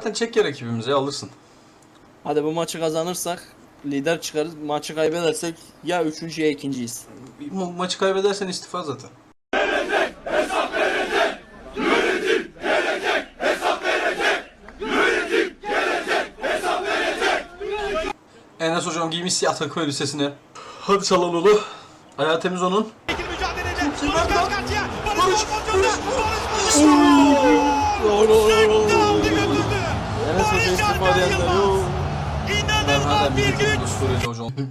Zaten çek yer ekibimize alırsın. Hadi bu maçı kazanırsak lider çıkarız. Maçı kaybedersek ya üçüncü ya ikinciyiz. Ma- maçı kaybedersen istifa zaten. Enes hocam giymiş siyah takım elbisesini. Hadi Çalhanoğlu. Ayağı temiz onun. Enes Hoca istifa diyenler yok.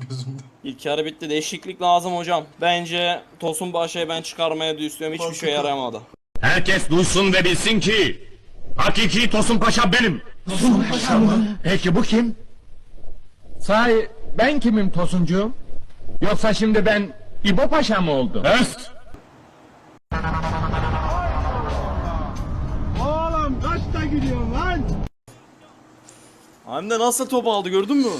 Gözümde. İlk yarı bitti. Değişiklik lazım hocam. Bence Tosun Paşa'yı ben çıkarmaya da istiyorum. Hiçbir şey yaramadı. Herkes duysun ve bilsin ki hakiki Tosun Paşa benim. Tosun Paşa mı? Peki bu kim? Sahi ben kimim Tosuncuğum? Yoksa şimdi ben İbo Paşa mı oldum? Evet. Hem de nasıl top aldı gördün mü?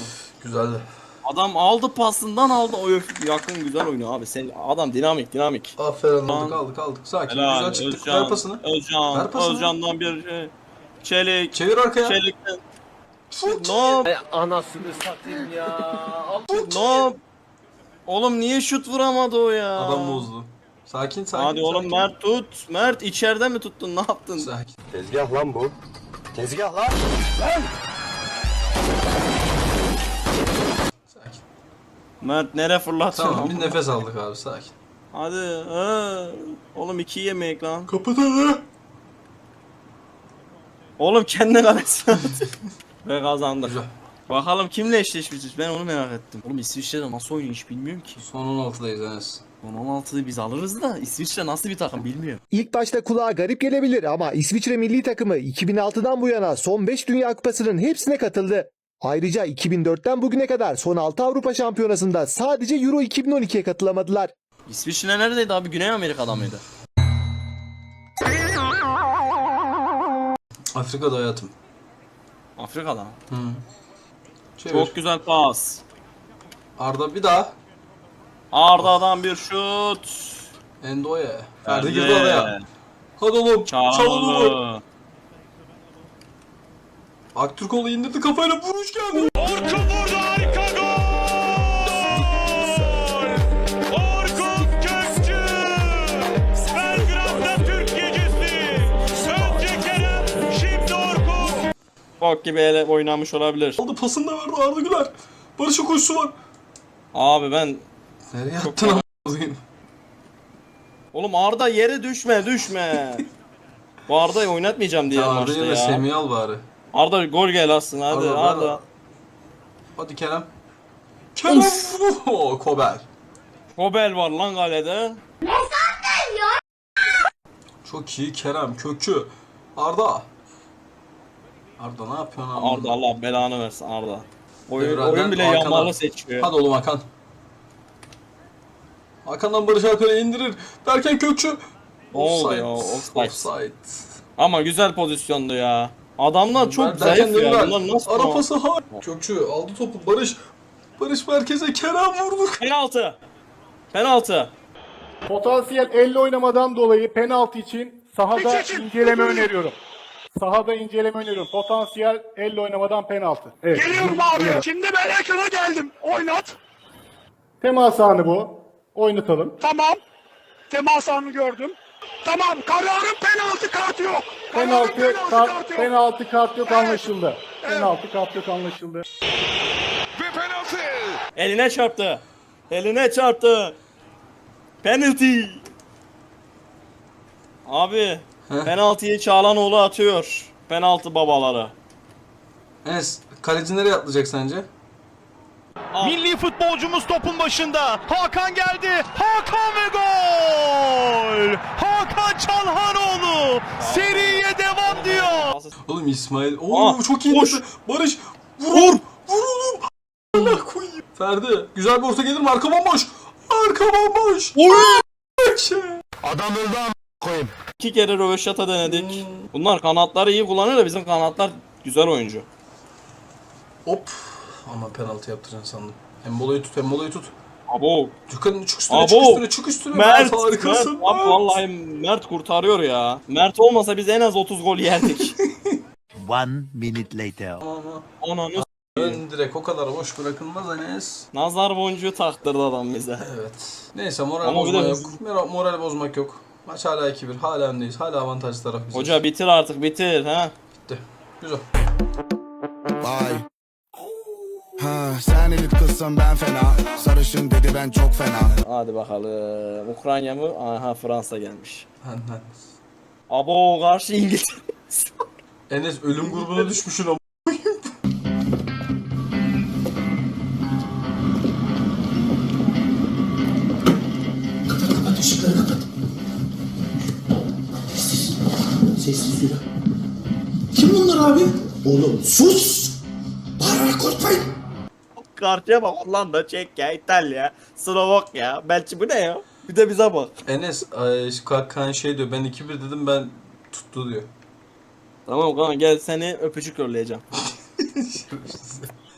Güzeldi. Adam aldı pasından aldı. O yakın güzel oynuyor abi. Sen adam dinamik dinamik. Aferin aldık aldık aldık. Sakin güzel çıktık. Ver pasını. Özcan. Ver pasını. Özcan'dan bir şey. Çelik. Çevir arkaya. Çelik'ten. Yap? Anasını satayım ya. Yap? Oğlum niye şut vuramadı o ya? Adam bozdu. Sakin sakin. Hadi oğlum sakin. Mert tut. Mert içeride mi tuttun? Ne yaptın? Sakin. Tezgah lan bu. Tezgah lan. Sakin. Mert nereye fırlatıyorsun? Tamam bir nefes aldık abi sakin. Hadi. Ha. Oğlum iki yemek lan. Kapat hadi. Oğlum kendi kalesine at. Ve kazandık. Güzel. Bakalım kimle eşleşmişiz ben onu merak ettim. Oğlum İsviçre'de nasıl oynuyor hiç bilmiyorum ki. Son 16'dayız Enes. 16'yı biz alırız da İsviçre nasıl bir takım bilmiyorum. İlk başta kulağa garip gelebilir ama İsviçre milli takımı 2006'dan bu yana son 5 Dünya Kupası'nın hepsine katıldı. Ayrıca 2004'ten bugüne kadar son 6 Avrupa Şampiyonası'nda sadece Euro 2012'ye katılamadılar. İsviçre neredeydi abi? Güney Amerika'da mıydı? Afrika'da hayatım. Afrika'da. Hı. Çevir. Çok güzel pas. Arda bir daha. Arda'dan bir şut. Endoye. Ferdi girdi araya. Hadi oğlum. Çal oğlum. Çağlalı. Aktürkoğlu indirdi kafayla vuruş geldi. Orkun vurdu harika gol! Orkun Kökçü! Belgrad'da Türk gecesi! Önce Kerem, şimdi Orkun! Bok gibi ele oynamış olabilir. Aldı pasını da verdi Arda Güler. Barış'a koşusu var. Abi ben Nereye attın ama? Oğlum Arda yere düşme düşme. Bu Arda'yı oynatmayacağım diye maçta Arda'yı ya. ve Semih'i al bari. Arda gol gel aslında hadi Arda, Arda. Arda. Hadi Kerem. Kerem. Oo, Kobel. Kobel var lan kalede. Çok iyi Kerem. Kökçü. Arda. Arda ne yapıyorsun abi? Arda Allah belanı versin Arda. Oyun, Devre oyun bile Hakan'a. yamalı seçiyor. Hadi oğlum Hakan. Hakan'dan Barış Alper'e indirir. Derken Kökçü. Ne oldu ya, offside. Offside. Ama güzel pozisyondu ya. Adamlar çok Derken zayıf ya. Bunlar nasıl Ara pası ha. Kökçü aldı topu. Barış. Barış merkeze Kerem vurdu. Penaltı. Penaltı. Potansiyel elle oynamadan dolayı penaltı için sahada inceleme öneriyorum. Sahada inceleme öneriyorum. Potansiyel elle oynamadan penaltı. Evet. Geliyorum abi. Şimdi ben ekrana geldim. Oynat. Temas anı bu. Oynatalım. Tamam. Temas anını gördüm. Tamam. Kararın penaltı kartı yok. Kararın Penaltı, penaltı kart, kartı yok. penaltı kart yok anlaşıldı. Penaltı kart yok anlaşıldı. Ve penaltı. Eline çarptı. Eline çarptı. Penalty. Abi Heh. penaltıyı Çağlanoğlu atıyor. Penaltı babaları. Enes kaleci nereye atlayacak sence? Milli futbolcumuz topun başında. Hakan geldi. Hakan ve gol! Hakan Çalhanoğlu seriye devam diyor. Oğlum İsmail. Oo Aa, çok iyi. koş. Barış. Vur. Vur. Vur oğlum. Allah koyayım. Ferdi. Güzel bir orta gelir mi? Arka bomboş. Arka bomboş. Şey. Adam öldü koyayım. İki kere röveşata denedik. Bunlar kanatları iyi kullanıyor da bizim kanatlar güzel oyuncu. Hop. Ama penaltı yaptıracaksın sandım. Embolo'yu tut. Embolo'yu tut. Abo. Dükkanın çık üstüne Abo. çık üstüne çık üstüne. Mert, Mert harikasın. Mert, abi vallahi Mert kurtarıyor ya. Mert olmasa biz en az 30 gol yerdik. One minute later. Ama Ananı ön direkt o kadar boş bırakılmaz Enes. Nazar boncuğu taktırdı adam bize. Evet. Neyse moral Ama bozma yok. Moral, moral bozmak yok. Maç hala 2-1. Hala öndeyiz. Hala avantajlı taraf biziz. Hoca bitir artık bitir ha. Bitti. Güzel. Vay. Kızsın ben fena. Sarışın dedi ben çok fena. Hadi bakalım. Ukrayna mı? Aha Fransa gelmiş. Benden. Abo karşı İngiltere. Enes ölüm grubuna düşmüşsün ama. Sessiz yürü. Kim bunlar abi? Oğlum sus! Bağırarak korkmayın. Karşıya bak Hollanda, Çekya, İtalya, Slovakya. Belki bu ne ya? Bir de bize bak. Enes ay, Kan şey diyor ben 2-1 dedim ben tuttu diyor. Tamam kanka gel seni öpücük yolleyeceğim.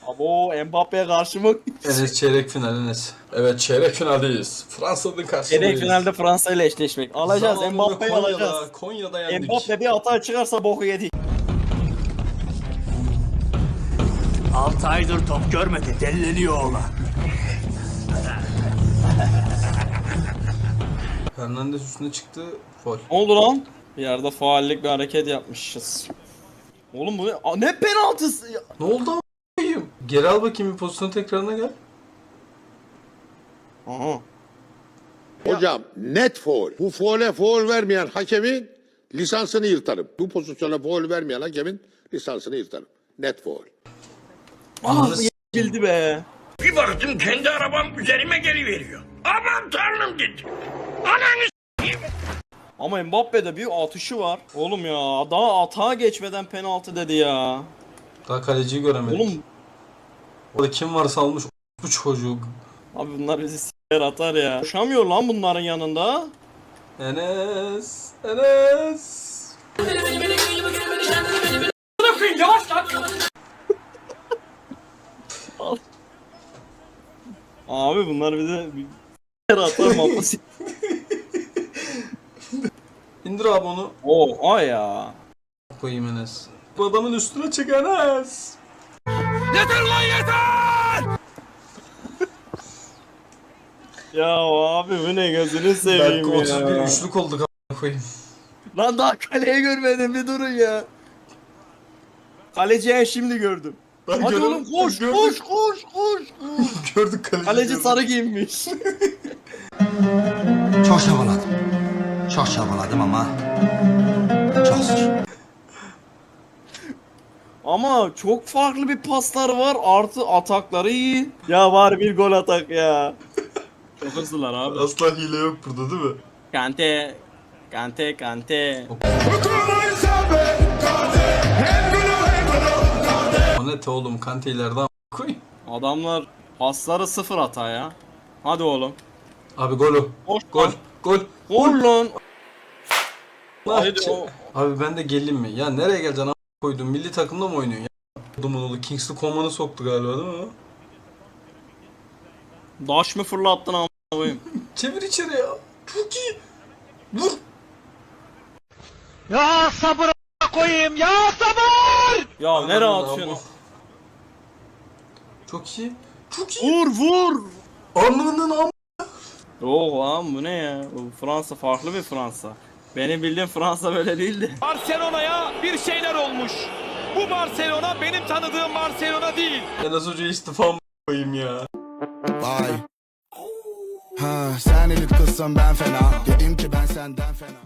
Abo Mbappe'ye karşı mı? Enes çeyrek final Enes. Evet çeyrek finaldeyiz. Fransa'nın karşısındayız. Çeyrek finalde Fransa ile eşleşmek. Alacağız Zamanında Mbappe'yi Konya'da- alacağız. Konya'da yendik. Mbappe bir hata çıkarsa boku yedik. 6 aydır top görmedi. Delleniyor oğlan. Fernandes üstüne çıktı. Fol. Ne oldu lan? Bir yerde faallik bir hareket yapmışız. Oğlum bu ne? Aa, ne penaltısı ya? Ne oldu a**ayım? Geri al bakayım bir pozisyon tekrarına gel. Aha. Hocam net foul. Bu faule faul vermeyen hakemin lisansını yırtarım. Bu pozisyona faul vermeyen hakemin lisansını yırtarım. Net faul. S- Bildi be. Bir baktım kendi arabam üzerime geliveriyor. Aman tanrım dedi. Ananı Ama Mbappe'de bir atışı var. Oğlum ya daha atağa geçmeden penaltı dedi ya. Daha kaleciyi göremedik. Oğlum Orada kim varsa almış bu çocuk. abi bunlar bizi s**ler atar ya. Koşamıyor lan bunların yanında. Enes. Enes. Abi bunlar bize bir s**ler atar mapı s**. İndir abi onu. Oo ay ya. Koyayım Enes. Bu adamın üstüne çık Enes. Ya abi bu ne gözünü seveyim 31 ya. üçlük olduk a**ına koyayım. Lan daha kaleyi görmedim bir durun ya. Kaleciyi şimdi gördüm. Ben Hadi gördüm- oğlum koş gördüm- koş koş koş. Gördük kaleci. Kaleci gördük. sarı giyinmiş. Çok çabaladım. Çok çabaladım ama çok zor. Ama çok farklı bir paslar var artı atakları iyi. Ya var bir gol atak ya. Çok hızlılar abi. Asla hile yok burada değil mi? Kante. Kante kante. O ne oğlum Kante ileride koyayım. Adamlar pasları sıfır hata ya. Hadi oğlum. Abi gol. Koş Gol. lan. Gol. Gol lan. Haydi o. Abi ben de geleyim mi? Ya nereye geleceksin a**ına koydun? Milli takımda mı oynuyorsun ya? Dumun oğlu Kingsley Coman'ı soktu galiba değil mi? Daş mı fırlattın amına koyayım? Çevir içeri ya. Çok iyi. Dur. Ya sabır koyayım ya sabır. Ya nereye atıyorsun? Çok iyi. Çok iyi. Vur vur. Ananın am. Yok lan bu ne ya? Bu Fransa farklı bir Fransa. Benim bildiğim Fransa böyle değildi. Barcelona'ya bir şeyler olmuş. Bu Barcelona benim tanıdığım Barcelona değil. Enes Hoca istifa mı koyayım ya? Vay. Ha, sen elit kızsın ben fena. Dedim ki ben senden fena.